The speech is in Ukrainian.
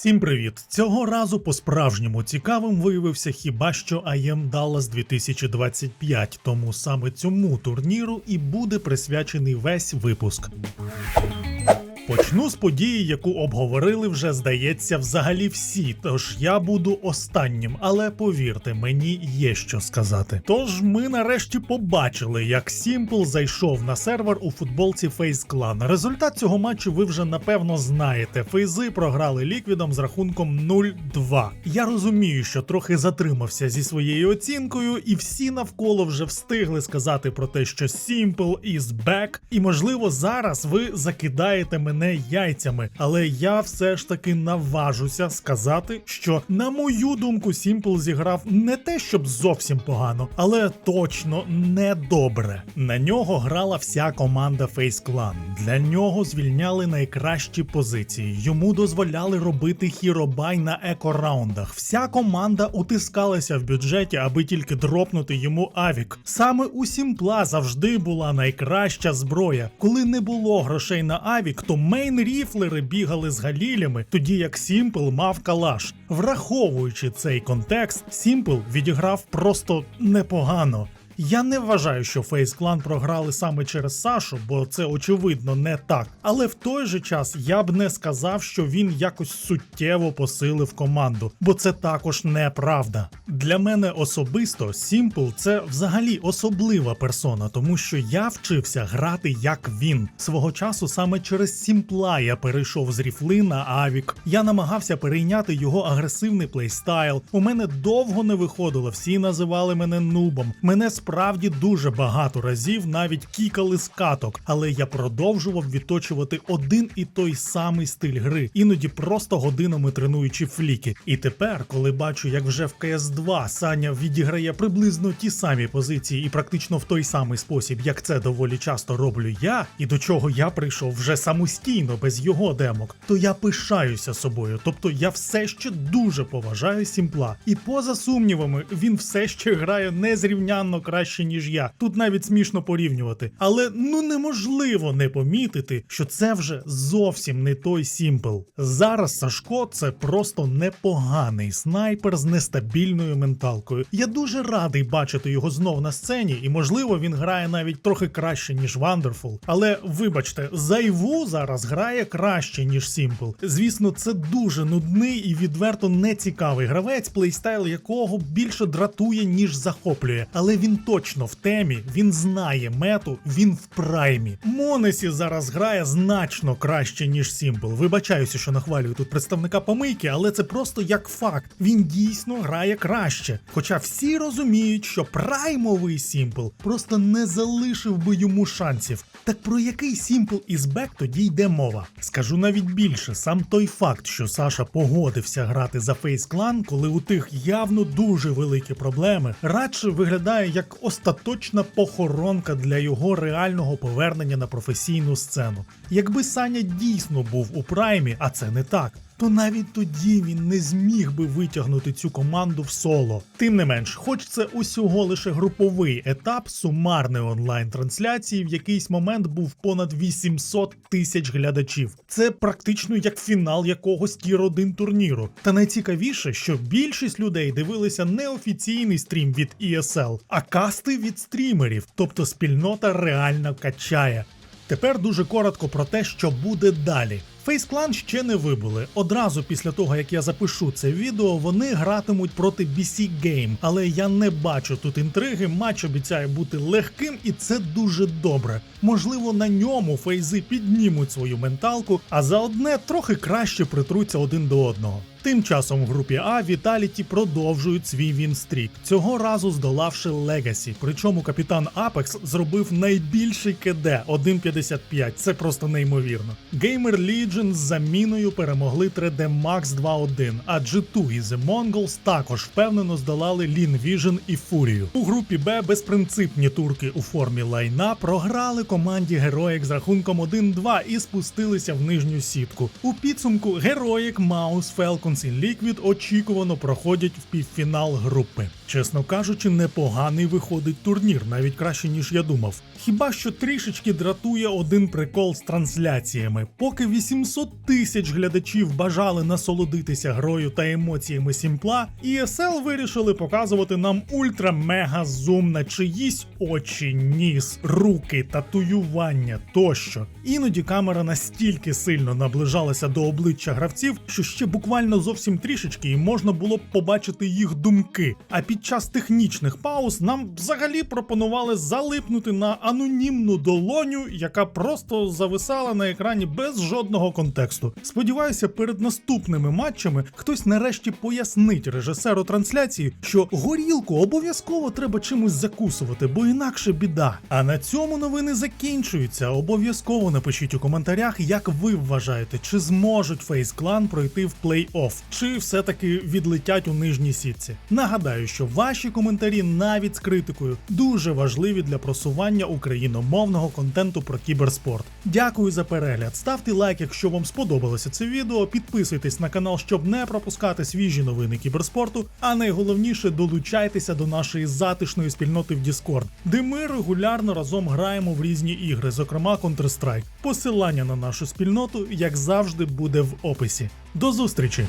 Всім привіт! Цього разу по-справжньому цікавим виявився хіба що IM Dallas 2025, тому саме цьому турніру і буде присвячений весь випуск. Почну з події, яку обговорили вже, здається, взагалі всі. Тож я буду останнім, але повірте, мені є що сказати. Тож ми нарешті побачили, як Сімпл зайшов на сервер у футболці Face Clan. Результат цього матчу ви вже напевно знаєте. Фейзи програли ліквідом з рахунком 0-2. Я розумію, що трохи затримався зі своєю оцінкою, і всі навколо вже встигли сказати про те, що Simple is back, і можливо зараз ви закидаєте мене яйцями, але я все ж таки наважуся сказати, що на мою думку Simple зіграв не те, щоб зовсім погано, але точно не добре. На нього грала вся команда Face Clan. Для нього звільняли найкращі позиції. Йому дозволяли робити хіробай на еко-раундах. Вся команда утискалася в бюджеті, аби тільки дропнути йому авік. Саме у Сімпла завжди була найкраща зброя. Коли не було грошей на авік, то мейн ріфлери бігали з галілями, тоді як Сімпл мав калаш. Враховуючи цей контекст, Сімпл відіграв просто непогано. Я не вважаю, що Фейс Клан програли саме через Сашу, бо це очевидно не так. Але в той же час я б не сказав, що він якось суттєво посилив команду, бо це також неправда. Для мене особисто Сімпл це взагалі особлива персона, тому що я вчився грати як він. Свого часу саме через Сімпла я перейшов з ріфли на Авік. Я намагався перейняти його агресивний плейстайл. У мене довго не виходило, всі називали мене нубом. Мене справді дуже багато разів навіть кікали з каток, але я продовжував відточувати один і той самий стиль гри, іноді просто годинами тренуючи фліки. І тепер, коли бачу, як вже в cs 2 Саня відіграє приблизно ті самі позиції і практично в той самий спосіб, як це доволі часто роблю я, і до чого я прийшов вже самостійно без його демок, то я пишаюся собою. Тобто я все ще дуже поважаю Сімпла. І поза сумнівами, він все ще грає незрівнянно краще, ніж я. Тут навіть смішно порівнювати. Але ну неможливо не помітити, що це вже зовсім не той Сімпл. Зараз Сашко це просто непоганий снайпер з нестабільною менталкою. Я дуже радий бачити його знов на сцені, і можливо він грає навіть трохи краще, ніж Wonderful. Але вибачте, Зайву зараз грає краще, ніж Сімпл. Звісно, це дуже нудний і відверто нецікавий гравець, плейстайл якого більше дратує, ніж захоплює. Але він точно в темі, він знає мету, він в праймі. Монесі зараз грає значно краще, ніж Сімпл. Вибачаюся, що нахвалюю тут представника помийки, але це просто як факт. Він дійсно грає краще. Хоча всі розуміють, що праймовий Сімпл просто не залишив би йому шансів. Так про який Сімпл із Бек тоді йде мова? Скажу навіть більше, сам той факт, що Саша погодився грати за Фейс Клан, коли у тих явно дуже великі проблеми, радше виглядає як остаточна похоронка для його реального повернення на професійну сцену. Якби Саня дійсно був у праймі, а це не так. То навіть тоді він не зміг би витягнути цю команду в соло. Тим не менш, хоч це усього лише груповий етап сумарної онлайн-трансляції, в якийсь момент був понад 800 тисяч глядачів. Це практично як фінал якогось тір 1 турніру. Та найцікавіше, що більшість людей дивилися не офіційний стрім від ESL, а касти від стрімерів, тобто спільнота реально качає. Тепер дуже коротко про те, що буде далі. Фейсклан ще не вибули. Одразу після того, як я запишу це відео, вони гратимуть проти BC Game, але я не бачу тут інтриги. Матч обіцяє бути легким, і це дуже добре. Можливо, на ньому фейзи піднімуть свою менталку, а заодне трохи краще притруться один до одного. Тим часом в групі А Віталіті продовжують свій вінстрік, цього разу здолавши Легасі. Причому капітан Апекс зробив найбільший КД 1.55. Це просто неймовірно. Gamer Legion з заміною перемогли 3D Max 2.1, а G2 і The Mongols також впевнено здолали Lean Vision і Фурію. У групі Б безпринципні турки у формі лайна програли команді Героїк з рахунком 1-2 і спустилися в нижню сітку. У підсумку Героїк, Маус, Falcons і Liquid очікувано проходять в півфінал групи. Чесно кажучи, непоганий виходить турнір, навіть краще ніж я думав. Хіба що трішечки дратує один прикол з трансляціями. Поки 800 700 тисяч глядачів бажали насолодитися грою та емоціями Сімпла, ESL вирішили показувати нам ультра-мега зум на чиїсь очі, ніс, руки, татуювання тощо. Іноді камера настільки сильно наближалася до обличчя гравців, що ще буквально зовсім трішечки і можна було б побачити їх думки. А під час технічних пауз нам взагалі пропонували залипнути на анонімну долоню, яка просто зависала на екрані без жодного контексту. Сподіваюся, перед наступними матчами хтось нарешті пояснить режисеру трансляції, що горілку обов'язково треба чимось закусувати, бо інакше біда. А на цьому новини закінчуються. Обов'язково напишіть у коментарях, як ви вважаєте, чи зможуть Фейс Клан пройти в плей-офф, чи все-таки відлетять у нижній сітці. Нагадаю, що ваші коментарі навіть з критикою дуже важливі для просування україномовного контенту про кіберспорт. Дякую за перегляд. Ставте лайк, якщо вам сподобалося це відео. Підписуйтесь на канал, щоб не пропускати свіжі новини кіберспорту. А найголовніше долучайтеся до нашої затишної спільноти в Discord, де ми регулярно разом граємо в різні ігри, зокрема Counter-Strike. Посилання на нашу спільноту, як завжди, буде в описі. До зустрічі!